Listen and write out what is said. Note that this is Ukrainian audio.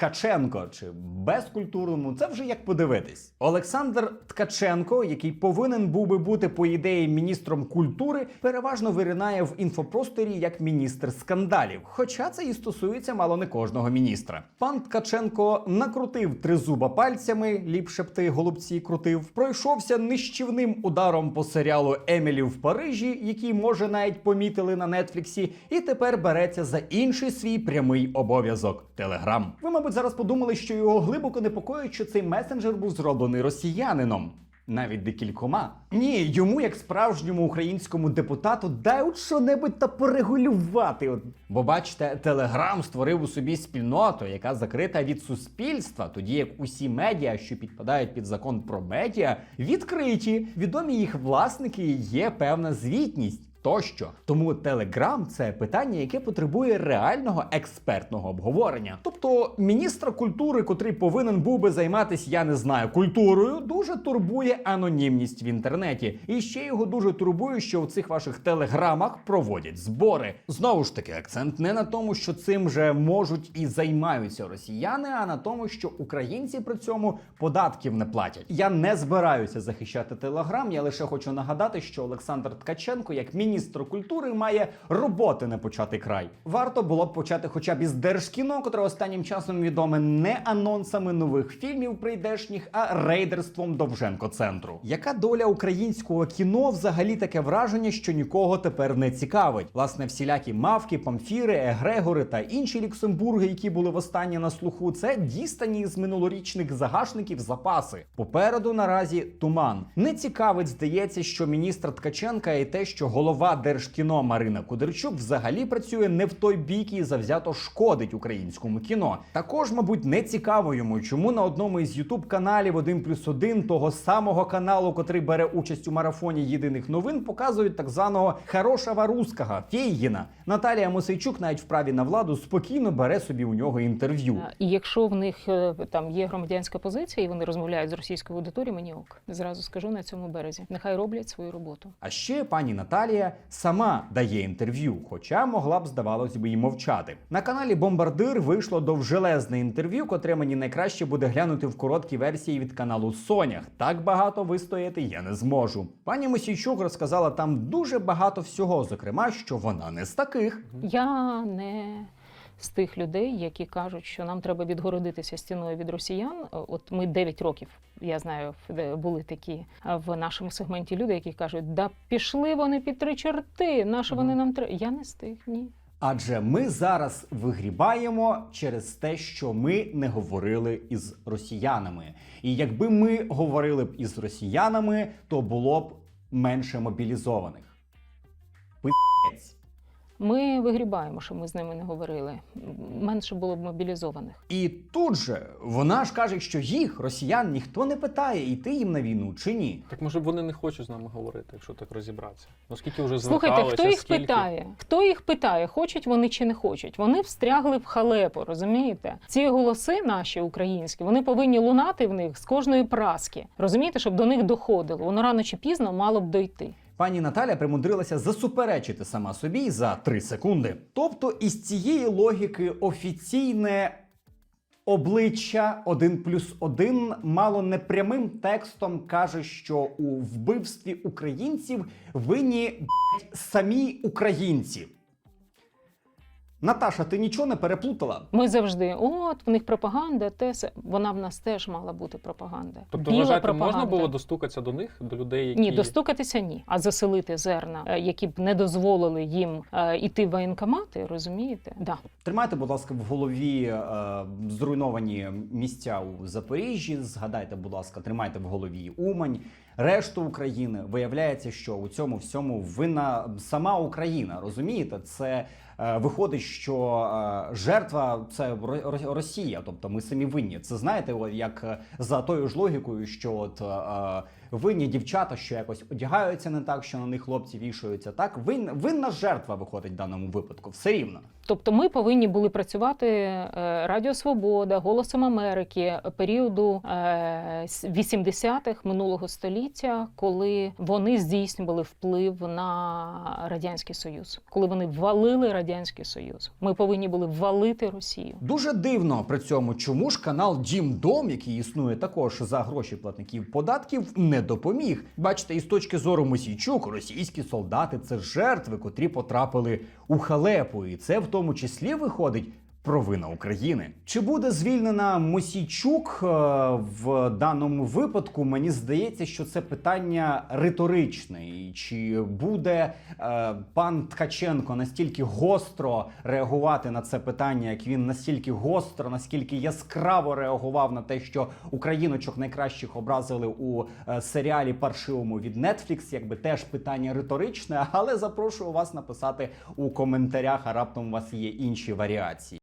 Ткаченко чи безкультурному, це вже як подивитись. Олександр Ткаченко, який повинен був би бути по ідеї міністром культури, переважно виринає в інфопросторі як міністр скандалів. Хоча це і стосується мало не кожного міністра. Пан Ткаченко накрутив тризуба пальцями, ліпше б ти голубці крутив, пройшовся нищівним ударом по серіалу Емілі в Парижі, який може навіть помітили на Нетфліксі, і тепер береться за інший свій прямий обов'язок Телеграм. Ви, мабуть, зараз подумали, що його глибоко непокоїть, що цей месенджер був зроблений росіянином. Навіть декількома. Ні, йому, як справжньому українському депутату, дай от що-небудь та порегулювати. От. Бо бачите, Телеграм створив у собі спільноту, яка закрита від суспільства, тоді як усі медіа, що підпадають під закон про медіа, відкриті. Відомі їх власники є певна звітність. Тощо, тому Телеграм це питання, яке потребує реального експертного обговорення. Тобто міністра культури, котрий повинен був би займатися, я не знаю, культурою, дуже турбує анонімність в інтернеті. І ще його дуже турбує, що у цих ваших телеграмах проводять збори. Знову ж таки, акцент не на тому, що цим же можуть і займаються росіяни, а на тому, що українці при цьому податків не платять. Я не збираюся захищати телеграм. Я лише хочу нагадати, що Олександр Ткаченко, як міністр культури, має роботи не почати край. Варто було б почати хоча б із держкіно, котре останнім часом відоме не анонсами нових фільмів прийдешніх, а рейдерством Довженко центру. Яка доля українського кіно взагалі таке враження, що нікого тепер не цікавить? Власне, всілякі мавки, памфіри, егрегори та інші люксембурги, які були востаннє на слуху, це дістані з минулорічних загашників запаси. Попереду наразі туман. Не цікавить, здається, що міністр Ткаченка і те, що голова Держкіно Марина Кудерчук взагалі працює не в той бік і завзято шкодить українському кіно. Також, мабуть, не цікаво йому, чому на одному із ютуб каналів 1 плюс 1 того самого каналу, котрий бере участь у марафоні єдиних новин, показують так званого хорошого русского Фейгіна. Наталія Мосейчук навіть в праві на владу спокійно бере собі у нього інтерв'ю. Е, І якщо в них е, там є громадянська позиція, і вони розмовляють з російською аудиторією, мені ок. Зразу скажу на цьому березі. Нехай роблять свою роботу. А ще пані Наталія сама дає інтерв'ю, хоча могла б, здавалось би, і мовчати. На каналі Бомбардир вийшло довжелезне інтерв'ю, котре мені найкраще буде глянути в короткій версії від каналу Сонях. Так багато вистояти я не зможу. Пані Мосійчук розказала там дуже багато всього, зокрема, що вона не з таких. Я не з тих людей, які кажуть, що нам треба відгородитися стіною від росіян. Е, От ми 9 років, я знаю, були такі е, в нашому сегменті люди, які кажуть, да пішли вони під три чорти, наше вони нам треба. Я не з тих, ні. Адже ми зараз вигрібаємо через те, що ми не говорили із росіянами. І якби ми говорили б із росіянами, то було б менше мобілізованих. Пи***ць. Ми вигрібаємо, що ми з ними не говорили. Менше було б мобілізованих. І тут же вона ж каже, що їх, росіян, ніхто не питає, йти їм на війну чи ні. Так може б вони не хочуть з нами говорити, якщо так розібратися. Ну скільки вже Слухайте, хто їх скільки... питає? Хто їх питає, хочуть вони чи не хочуть? Вони встрягли в халепу, розумієте? Ці голоси наші українські, вони повинні лунати в них з кожної праски. Розумієте, щоб до них доходило. Воно рано чи пізно мало б дойти. Пані Наталя примудрилася засуперечити сама собі за 3 секунди. Тобто, із цієї логіки офіційне обличчя 1 плюс 1 мало не прямим текстом каже, що у вбивстві українців винні б**, самі українці. Наташа, ти нічого не переплутала? Ми завжди, от в них пропаганда, те. Вона в нас теж мала бути пропаганда. Тобто, Біла вважаєте, пропаганда. можна було достукатися до них, до людей, які Ні, достукатися ні, а заселити зерна, е, які б не дозволили їм е, іти в воєнкомати, розумієте? Да. Тримайте, будь ласка, в голові е, зруйновані місця у Запоріжжі. Згадайте, будь ласка, тримайте в голові Умань, решту України. Виявляється, що у цьому всьому винна сама Україна. Розумієте, це виходить, що е, жертва це Ро- Ро- Росія, тобто ми самі винні. Це знаєте, як е, за тою ж логікою, що от. е, Винні дівчата, що якось одягаються не так, що на них хлопці вішаються. Так вин, винна жертва виходить в даному випадку. Все рівно. Тобто ми повинні були працювати е, Радіо Свобода, Голосом Америки періоду е, 80-х минулого століття, коли вони здійснювали вплив на радянський союз, коли вони ввалили радянський союз. Ми повинні були валити Росію. Дуже дивно при цьому, чому ж канал Дім Дом, який існує також за гроші платників податків, не допоміг. Бачите, із точки зору Мосійчук, російські солдати це жертви, котрі потрапили у халепу, і це в тому числі виходить. Провина України. Чи буде звільнена Мосійчук е, в даному випадку? Мені здається, що це питання риторичне. І Чи буде е, пан Ткаченко настільки гостро реагувати на це питання, як він настільки гостро, наскільки яскраво реагував на те, що україночок найкращих образили у е, серіалі паршивому від Netflix, якби теж питання риторичне, але запрошую вас написати у коментарях, а раптом у вас є інші варіації.